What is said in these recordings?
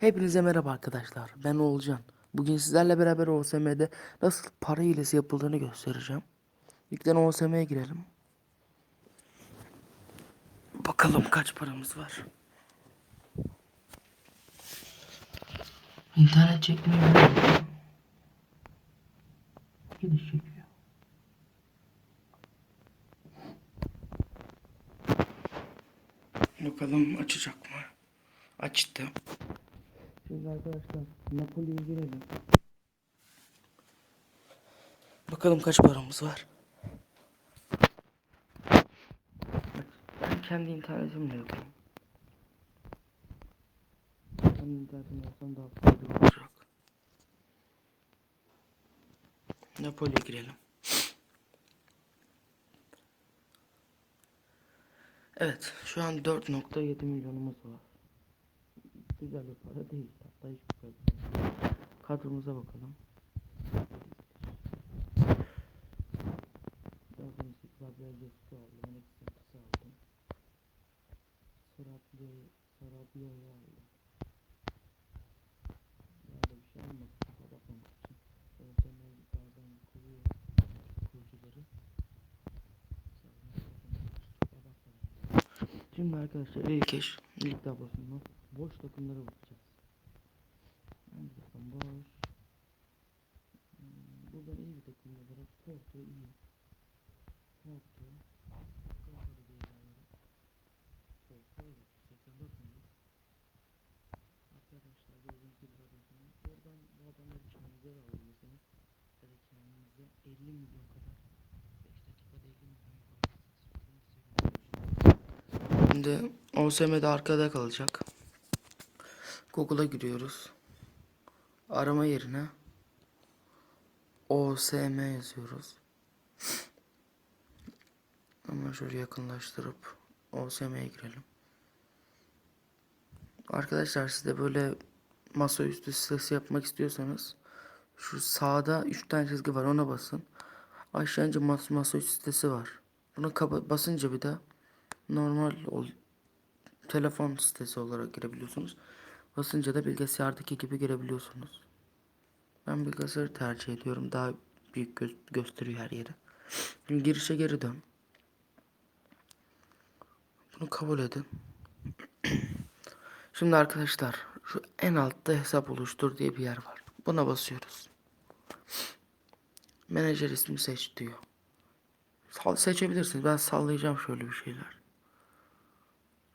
Hepinize merhaba arkadaşlar. Ben Oğulcan. Bugün sizlerle beraber OSM'de nasıl para hilesi yapıldığını göstereceğim. İlkten OSM'ye girelim. Bakalım kaç paramız var. İnternet çekmiyor. Gidiş çekiyor. Bakalım açacak mı? Açtı. Şimdi arkadaşlar Napoli'ye girelim. Bakalım kaç paramız var. Ben kendi internetimle yapayım. Kendi internetimle yapsam daha fazla olacak. Napoli'ye girelim. Evet, şu an 4.7 milyonumuz var. Güzel bir para değil. Hatta hiçbir para değil. Kadromuza bakalım. Gördüğünüz gibi Gabriel Jesus aldım. Alex Sanchez'i aldım. Sarabia, Sarabia'yı aldım. Böyle bir şey almadım. Kafa bakmamak için. Öğretmenler bazen kuruyor. Kurucuları. Şimdi arkadaşlar ilk iş lig tablosunda boş takımlara bakacağız. Hangi takım boş? Hmm, Burada iyi bir takım olarak Porto iyi. Porto. Galatasaray diyelim. Porto evet. 84 milyon. Arkadaşlar gördüğünüz gibi tablosunda. Buradan bu adamları kendinize de alabilirsiniz. Ya da kendinize 50 milyon kadar 5 dakikada 50 milyon yapabilirsiniz. Şimdi OSM'de arkada kalacak. Google'a giriyoruz. Arama yerine OSM yazıyoruz. Hemen şöyle yakınlaştırıp OSM'ye girelim. Arkadaşlar siz de böyle masaüstü sitesi yapmak istiyorsanız şu sağda 3 tane çizgi var ona basın. Aşağı mas masaüstü sitesi var. Buna basınca bir de normal ol telefon sitesi olarak girebiliyorsunuz. Basınca da bilgisayardaki gibi girebiliyorsunuz. Ben bilgisayarı tercih ediyorum. Daha büyük gö gösteriyor her yeri. Şimdi girişe geri dön. Bunu kabul edin. Şimdi arkadaşlar şu en altta hesap oluştur diye bir yer var. Buna basıyoruz. Menajer ismi seç diyor. Seçebilirsiniz. Ben sallayacağım şöyle bir şeyler.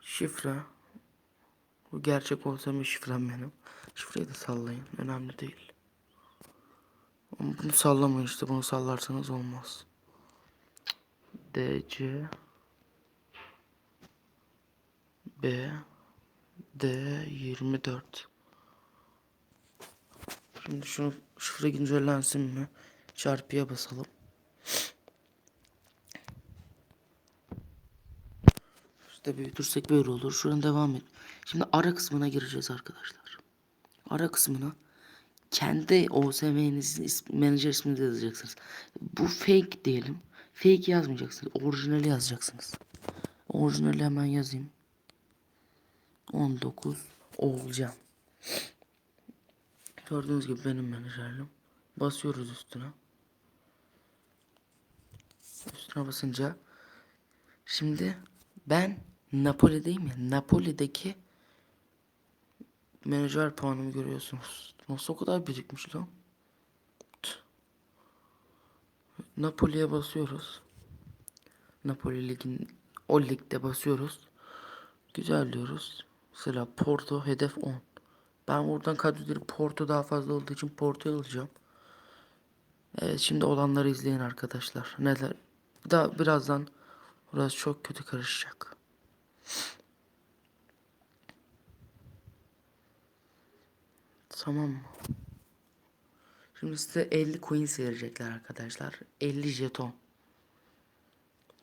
Şifre. Bu gerçek olsa mı şifrem benim. Şifreyi de sallayın. Önemli değil. Ama bunu sallamayın işte. Bunu sallarsanız olmaz. DC B D 24 Şimdi şunu şifre güncellensin mi? Çarpıya basalım. İşte büyütürsek böyle olur. Şuradan devam et. Şimdi ara kısmına gireceğiz arkadaşlar. Ara kısmına kendi OSM'nizin ismi, menajer ismini de yazacaksınız. Bu fake diyelim. Fake yazmayacaksınız. Orijinali yazacaksınız. Orijinali hemen yazayım. 19 olacağım. Gördüğünüz gibi benim menajerim. Basıyoruz üstüne. Üstüne basınca şimdi ben Napoli'deyim ya. Napoli'deki menajer puanımı görüyorsunuz. Nasıl o kadar birikmiş lan? Napoli'ye basıyoruz. Napoli ligin o ligde basıyoruz. Güzel diyoruz. Mesela Porto hedef 10. Ben buradan kadroları Porto daha fazla olduğu için Porto'yu alacağım. Evet şimdi olanları izleyin arkadaşlar. Neler? Daha birazdan burası çok kötü karışacak. Tamam mı? Şimdi size 50 coins verecekler arkadaşlar. 50 jeton.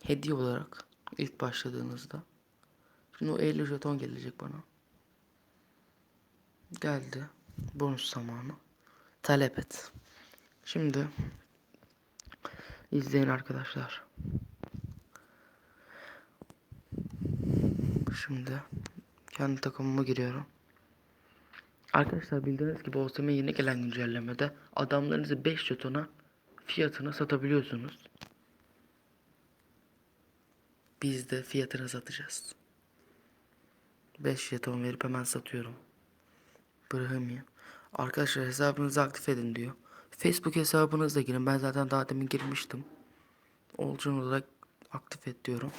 Hediye olarak ilk başladığınızda. Şimdi o 50 jeton gelecek bana. Geldi. Bonus zamanı. Talep et. Şimdi izleyin arkadaşlar. Şimdi kendi takımıma giriyorum. Arkadaşlar bildiğiniz gibi OSM yeni gelen güncellemede adamlarınızı 5 jetona fiyatına satabiliyorsunuz. Biz de fiyatına satacağız. 5 jeton verip hemen satıyorum. Brahmi. Arkadaşlar hesabınızı aktif edin diyor. Facebook hesabınızla girin. Ben zaten daha demin girmiştim. Olcan olarak aktif et diyorum.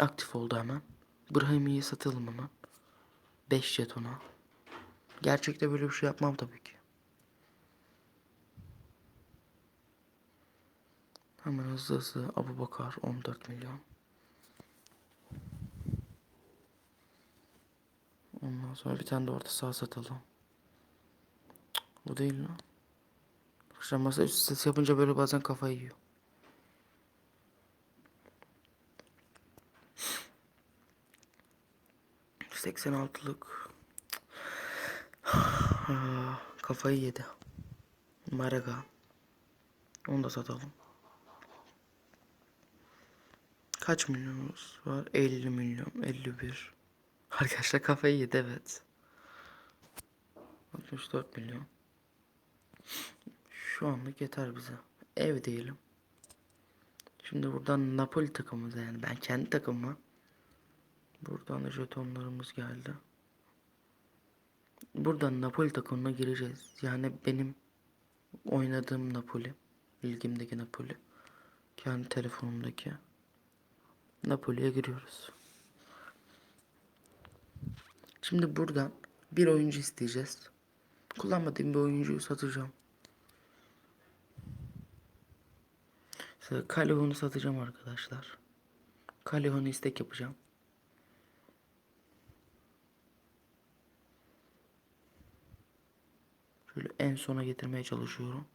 Aktif oldu hemen. Brahmi'yi satalım hemen. 5 jetona. Gerçekte böyle bir şey yapmam tabii ki. Hemen hızlı hızlı Abu Bakar 14 milyon. Ondan sonra bir tane de orta sağ satalım. Bu değil lan. Arkadaşlar masa üstü ses yapınca böyle bazen kafayı yiyor. Seksen altılık. Kafayı yedi. Maraga. Onu da satalım. Kaç milyonumuz var? 50 milyon, 51. Arkadaşlar kafayı yedi evet. 64 milyon. Şu anlık yeter bize. Ev diyelim. Şimdi buradan Napoli takımımıza yani ben kendi takımıma. Buradan da jetonlarımız geldi. Buradan Napoli takımına gireceğiz. Yani benim oynadığım Napoli. ilgimdeki Napoli. Kendi telefonumdaki. Napoli'ye giriyoruz. Şimdi buradan bir oyuncu isteyeceğiz. Kullanmadığım bir oyuncuyu satacağım. Calhoun'u satacağım arkadaşlar. Calhoun'u istek yapacağım. Şöyle en sona getirmeye çalışıyorum.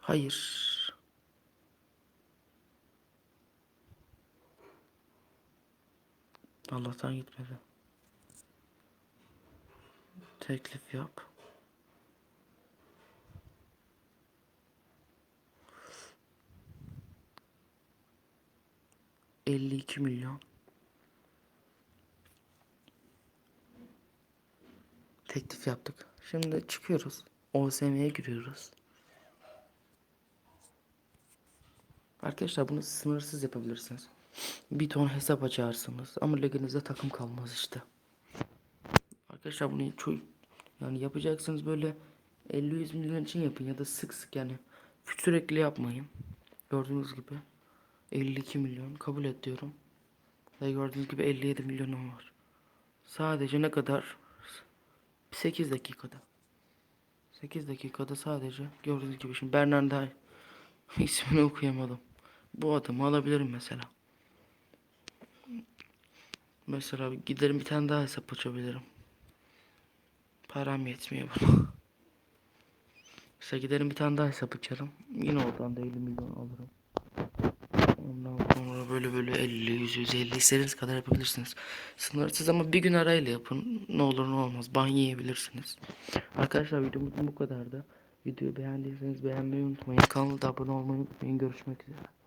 Hayır. Allah'tan gitmedi. Teklif yap. Elli iki milyon. Teklif yaptık. Şimdi çıkıyoruz. OSM'ye giriyoruz. Arkadaşlar bunu sınırsız yapabilirsiniz. Bir ton hesap açarsınız ama liginizde takım kalmaz işte. Arkadaşlar bunu çok yani yapacaksınız böyle 50-100 milyon için yapın ya da sık sık yani sürekli yapmayın. Gördüğünüz gibi 52 milyon kabul et diyorum. Ve gördüğünüz gibi 57 milyonum var. Sadece ne kadar? 8 dakikada. 8 dakikada sadece gördüğünüz gibi şimdi Bernarda ismini okuyamadım. Bu adamı alabilirim mesela. Mesela giderim bir tane daha hesap açabilirim. Param yetmiyor buna. Mesela giderim bir tane daha hesap açarım. Yine oradan da 50 milyon alırım. Böyle böyle 50, 100, 150 istediğiniz kadar yapabilirsiniz. Sınırsız ama bir gün arayla yapın. Ne olur ne olmaz. Ban yiyebilirsiniz. Arkadaşlar videomuz bu kadardı. Videoyu beğendiyseniz beğenmeyi unutmayın. Kanala da abone olmayı unutmayın. Görüşmek üzere.